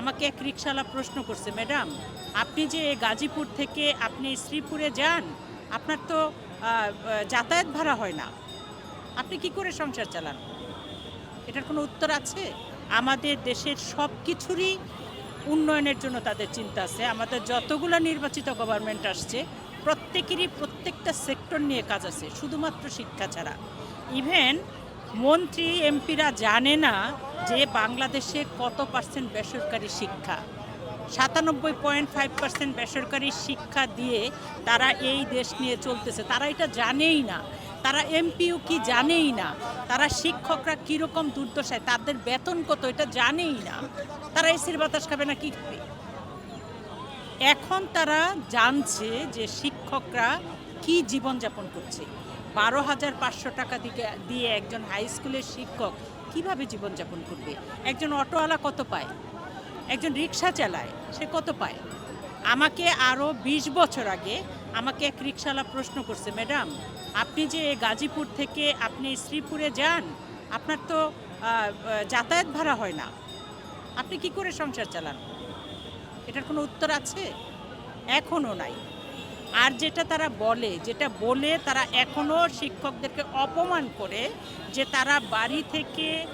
আমাকে এক রিক্সাওয়ালা প্রশ্ন করছে, ম্যাডাম, আপনি যে গাজীপুর থেকে আপনি শ্রীপুরে যান, আপনার তো যাতায়াত ভাড়া হয় না। আপনি কি করে সংসার চালান? এটার কোনো উত্তর আছে? আমাদের দেশের সব কিছুরই উন্নয়নের জন্য তাদের চিন্তা আছে। আমাদের যতগুলো নির্বাচিত গভর্নমেন্ট আসছে, প্রত্যেকেরই প্রত্যেকটা সেক্টর নিয়ে কাজ আছে, শুধুমাত্র শিক্ষা ছাড়া। ইভেন মন্ত্রী এমপিরা জানে না যে বাংলাদেশে কত পার্সেন্ট বেসরকারি শিক্ষা? সাতানব্বই পয়েন্ট ফাইভ পার্সেন্ট বেসরকারি শিক্ষা দিয়ে তারা এই দেশ নিয়ে চলতেছে। তারা এটা জানেই না। তারা এমপিও কি জানেই না? তারা শিক্ষকরা কীরকম দুর্দশায়? তাদের বেতন কত? এটা জানেই না। তারা এসির বাতাস খাবে না কি এখন তারা জানছে যে শিক্ষকরা কি জীবনযাপন করছে। বারো হাজার পাঁচশো টাকা দিকে, দিয়ে একজন হাই স্কুলের শিক্ষক কীভাবে জীবনযাপন করবে? একজন অটোওয়ালা কত পায়? একজন রিক্সা চালায়, সে কত পায়? আমাকে আরও ২০ বছর আগে আমাকে এক রিক্সাওয়ালা প্রশ্ন করছে, ম্যাডাম, আপনি যে গাজীপুর থেকে আপনি শ্রীপুরে যান, আপনার তো যাতায়াত ভাড়া হয় না। আপনি কি করে সংসার চালান? এটার কোনো উত্তর আছে? এখনও নাই। আর যেটা তারা বলে, যেটা বলে তারা এখনও শিক্ষকদেরকে অপমান করে যে তারা বাড়ি থেকে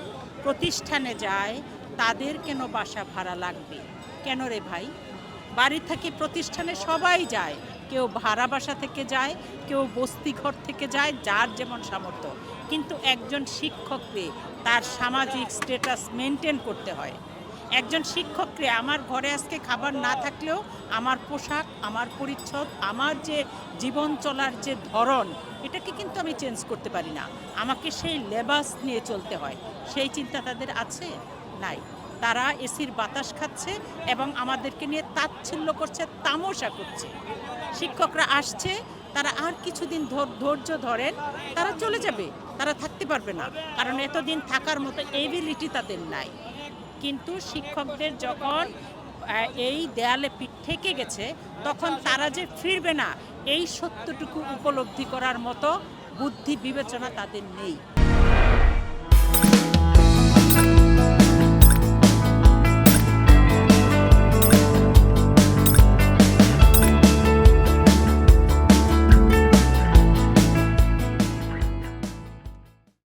প্রতিষ্ঠানে যায়, তাদের কেন বাসা ভাড়া লাগবে? কেন রে ভাই? বাড়ি থেকে প্রতিষ্ঠানে সবাই যায়। কেউ ভাড়া বাসা থেকে যায়, কেউ বস্তি ঘর থেকে যায়, যার যেমন সামর্থ্য। কিন্তু একজন শিক্ষককে তার সামাজিক স্ট্যাটাস মেনটেন করতে হয়। একজন শিক্ষককে আমার ঘরে আজকে খাবার না থাকলেও আমার পোশাক, আমার পরিচ্ছদ, আমার যে জীবন চলার যে ধরন, এটাকে কিন্তু আমি চেঞ্জ করতে পারি না। আমাকে সেই লেবাস নিয়ে চলতে হয়। সেই চিন্তা তাদের আছে? নাই। তারা এসির বাতাস খাচ্ছে এবং আমাদেরকে নিয়ে তাচ্ছিল্য করছে, তামাশা করছে। শিক্ষকরা আসছে, তারা আর কিছুদিন ধর- ধৈর্য ধরেন, তারা চলে যাবে, তারা থাকতে পারবে না। কারণ এতদিন থাকার মতো এবিলিটি তাদের নাই। কিন্তু শিক্ষকদের যখন এই দেয়ালে পিঠ থেকে গেছে, তখন তারা যে ফিরবে না, এই সত্যটুকু উপলব্ধি করার মতো বুদ্ধি বিবেচনা তাদের নেই।